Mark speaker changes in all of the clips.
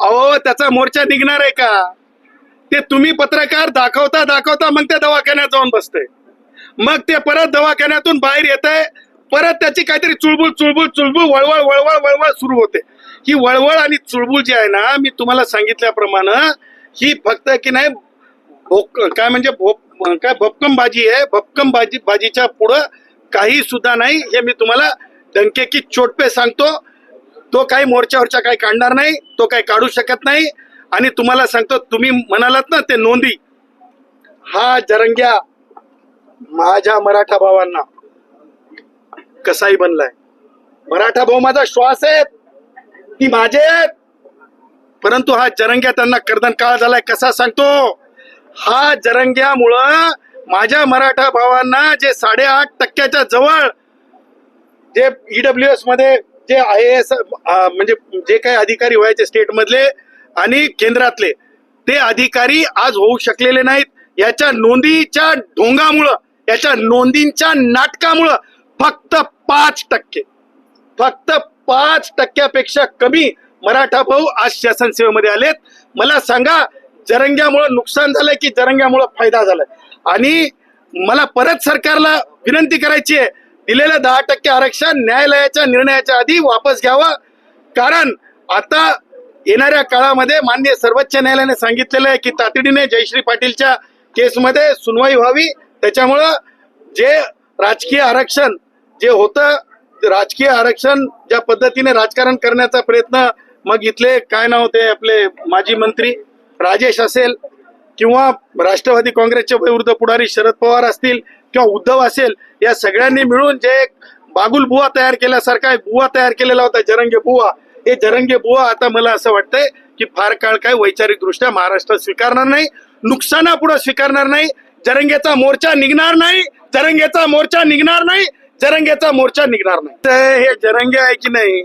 Speaker 1: अहो त्याचा मोर्चा निघणार आहे का? ते तुम्ही पत्रकार दाखवता दाखवता मग त्या दवाखान्यात जाऊन बसते. मग ते परत दवाखान्यातून बाहेर येत आहे परत त्याची काहीतरी चुळबुळ चुळबुळ चुळबुळ वळवळ वळवळ वळवळ सुरू होते. ही वळवळ आणि चुळबुळ जी आहे ना मी तुम्हाला सांगितल्याप्रमाणे ही फक्त की नाही भोक काय म्हणजे भोप काय भपकम भाजी आहे. भपकम भाजी भाजीच्या पुढं काही सुद्धा नाही. हे मी तुम्हाला डंके की चोटपे सांगतो. तो काही मोर्चावरच्या काही काढणार नाही तो काही काढू शकत नाही. आणि तुम्हाला सांगतो तुम्ही म्हणालात ना ते नोंदी. हा जरंग्या माझ्या मराठा भावांना कसाही बनलाय? मराठा भाऊ माझा श्वास आहे ती माझे आहेत. परंतु हा जरंग्या त्यांना कर्दन काळ झालाय कसा सांगतो? हा जरंग्यामुळं माझ्या मराठा भावांना जे साडेआठ टक्क्याच्या जवळ जे ईडब्ल्यू एसमध्ये जे आय एस म्हणजे जे काही अधिकारी व्हायचे स्टेटमधले आणि केंद्रातले ते अधिकारी आज होऊ शकलेले नाहीत. याच्या नोंदीच्या ढोंगामुळं याच्या नोंदींच्या नाटकामुळं फक्त पाच टक्के फक्त पाच टक्क्यापेक्षा कमी मराठा भाऊ आज शासन सेवेमध्ये आलेत. मला सांगा जरंग्यामुळं नुकसान झालंय की जरंग्यामुळं फायदा झालाय? आणि मला परत सरकारला विनंती करायची आहे दिलेलं दहा टक्के आरक्षण न्यायालयाच्या निर्णयाच्या आधी वापस घ्यावं. कारण आता येणाऱ्या काळामध्ये मान्य सर्वोच्च न्यायालयाने सांगितलेलं आहे की तातडीने जयश्री पाटीलच्या केसमध्ये सुनवाई व्हावी. त्याच्यामुळं जे राजकीय आरक्षण जे होतं राजकीय आरक्षण ज्या पद्धतीने राजकारण करण्याचा प्रयत्न मग इथले काय नाव होते आपले माजी मंत्री राजेश असेल किंवा राष्ट्रवादी काँग्रेसचे विरुद्ध पुढारी शरद पवार असतील किंवा उद्धव असेल या सगळ्यांनी मिळून जे एक बागुल बुवा तयार केल्यासारखा एक बुवा तयार केलेला होता जरंगे बुवा. हे जरंगे बुवा आता मला असं वाटतंय की फार काळ काय वैचारिक दृष्ट्या महाराष्ट्रात स्वीकारणार नाही नुकसानापुढे स्वीकारणार नाही जरंगेचा मोर्चा निघणार नाही जरंगेचा मोर्चा निघणार नाही जरंगेचा मोर्चा निघणार नाही. हे जरंगे आहे की नाही?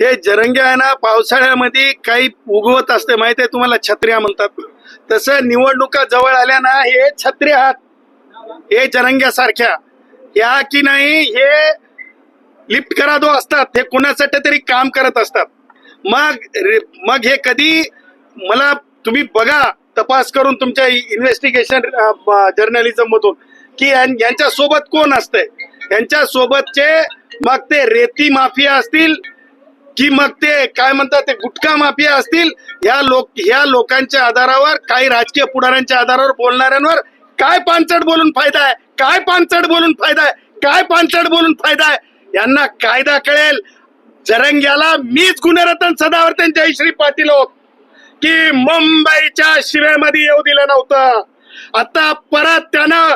Speaker 1: हे जरंगे आहे ना पावसाळ्यामध्ये काही उगवत असते माहिती आहे तुम्हाला? छत्र्या म्हणतात. तसं निवडणुका जवळ आल्या ना हे छत्रिया आहात हे जरंग्यासारख्या. या की नाही हे लिफ्ट करा दो असतात हे कुणासाठी तरी काम करत असतात. मग मग हे कधी मला तुम्ही बघा तपास करून तुमच्या इन्व्हेस्टिगेशन जर्नलिझम मधून. की यांच्या सोबत कोण असतंय? यांच्या सोबतचे मग ते रेती माफिया असतील की मग ते काय म्हणतात ते गुटखा माफिया असतील ह्या लोक ह्या लोकांच्या आधारावर काही राजकीय पुढाऱ्यांच्या आधारावर बोलणाऱ्यांवर काय पानचट बोलून फायदा आहे? काय पानचट बोलून फायदा आहे? काय पानचड बोलून फायदा आहे? यांना कायदा कळेल. जरंग्याला मीच गुणरत्न सदावर्तन जयश्री पाटील होत. की मुंबईच्या शिवेमध्ये येऊ दिलं नव्हतं. आता परत त्यानं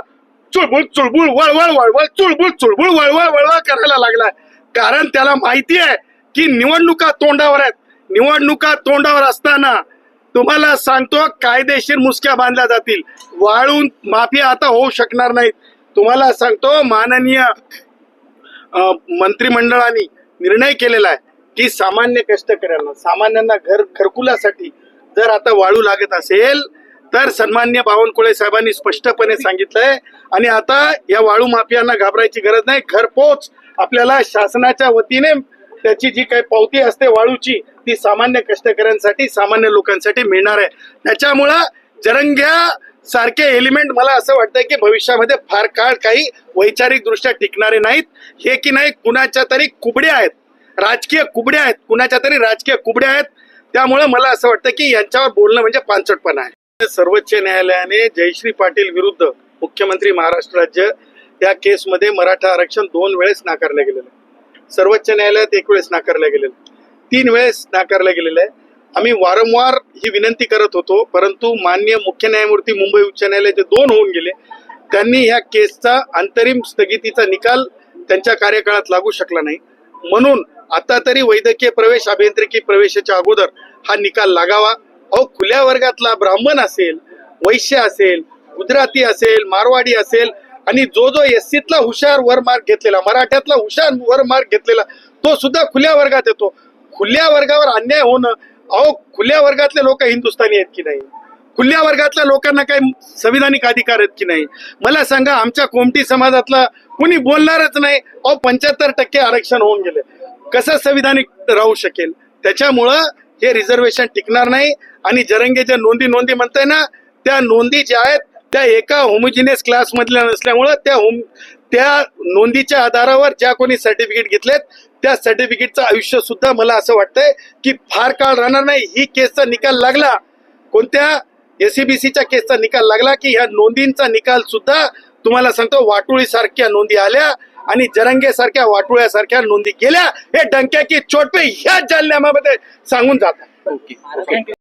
Speaker 1: चुळबुळ चुळबुळ वळवळ वळवळ चुळबुळ चुळबुळ वळवळ वळवळ करायला लागलाय. कारण त्याला माहिती आहे की निवडणुका तोंडावर आहेत. निवडणुका तोंडावर असताना तुम्हाला सांगतो कायदेशीर मुसक्या बांधल्या जातील. वाळून माफिया आता होऊ शकणार नाहीत. तुम्हाला सांगतो माननीय मंत्रिमंडळाने निर्णय केलेला आहे की सामान्य कष्टकऱ्यांना सामान्यांना घर घरकुलासाठी जर आता वाळू लागत असेल तर सन्मान्य बावनकुळे साहेबांनी स्पष्टपणे सांगितलंय आणि आता या वाळू माफियांना घाबरायची गरज नाही. घरपोच आपल्याला शासनाच्या वतीने त्याची जी काही पावती असते वाळूची ती सामान्य कष्टकऱ्यांसाठी सामान्य लोकांसाठी मिळणार आहे. त्याच्यामुळं जरंग्या सारखे एलिमेंट मला असं वाटतंय की भविष्यामध्ये फार काळ काही वैचारिक दृष्ट्या टिकणारे नाहीत. हे की नाही कुणाच्या तरी कुबड्या आहेत. राजकीय कुबड्या आहेत. कुणाच्या तरी राजकीय कुबड्या आहेत. त्यामुळे मला असं वाटतं की यांच्यावर बोलणं म्हणजे पानचटपणा आहे. सर्वोच्च न्यायालयाने जयश्री पाटील विरुद्ध मुख्यमंत्री महाराष्ट्र राज्य या केसमध्ये मराठा आरक्षण दोन वेळेस नाकारलं गेलेलं आहे. सर्वोच्च न्यायालयात एक वेळेस नाकारलं गेलेलं. तीन वेळेस नाकारलं गेलेलं. आहे आम्ही वारंवार ही विनंती करत होतो परंतु मान्य मुख्य न्यायमूर्ती मुंबई उच्च न्यायालयाचे दोन होऊन गेले त्यांनी ह्या केसचा अंतरिम स्थगितीचा निकाल त्यांच्या कार्यकाळात लागू शकला नाही. म्हणून आता तरी वैद्यकीय प्रवेश अभियांत्रिकी प्रवेशाच्या अगोदर हा निकाल लागावा. अहो खुल्या वर्गातला ब्राह्मण असेल वैश्य असेल गुजराती असेल मारवाडी असेल आणि जो जो एससीतला हुशार वर मार्क घेतलेला मराठ्यातला हुशार वर मार्क घेतलेला तो सुद्धा खुल्या वर्गात येतो. खुल्या वर्गावर अन्याय होणं अहो खुल्या वर्गातले लोक हिंदुस्थानी आहेत की नाही? खुल्या वर्गातल्या लोकांना काही संविधानिक अधिकार आहेत की नाही? मला सांगा आमच्या कोमटी समाजातला कुणी बोलणारच नाही अहो पंच्याहत्तर टक्के आरक्षण होऊन गेले. कसं संविधानिक राहू शकेल? त्याच्यामुळं हे रिझर्वेशन टिकणार नाही आणि जरंगे ज्या नोंदी नोंदी म्हणताय ना त्या नोंदी ज्या आहेत त्या एका होमोजिनियस क्लासमधल्या नसल्यामुळं त्या होम त्या नोंदीच्या आधारावर ज्या कोणी सर्टिफिकेट घेतलेत त्या सर्टिफिकेटचं आयुष्य सुद्धा मला असं वाटतंय की फार काळ राहणार नाही. ही केसचा निकाल लागला. कोणत्या एसीबीसीच्या केसचा निकाल लागला की ह्या नोंदींचा निकाल सुद्धा तुम्हाला सांगतो वाटोळी सारख्या नोंदी आल्या आणि जरंगे सारख्या वाटोळ्यासारख्या नोंदी केल्या. हे डंक्या की चोटपे ह्या जालन्यामध्ये सांगून जातात.
Speaker 2: ओके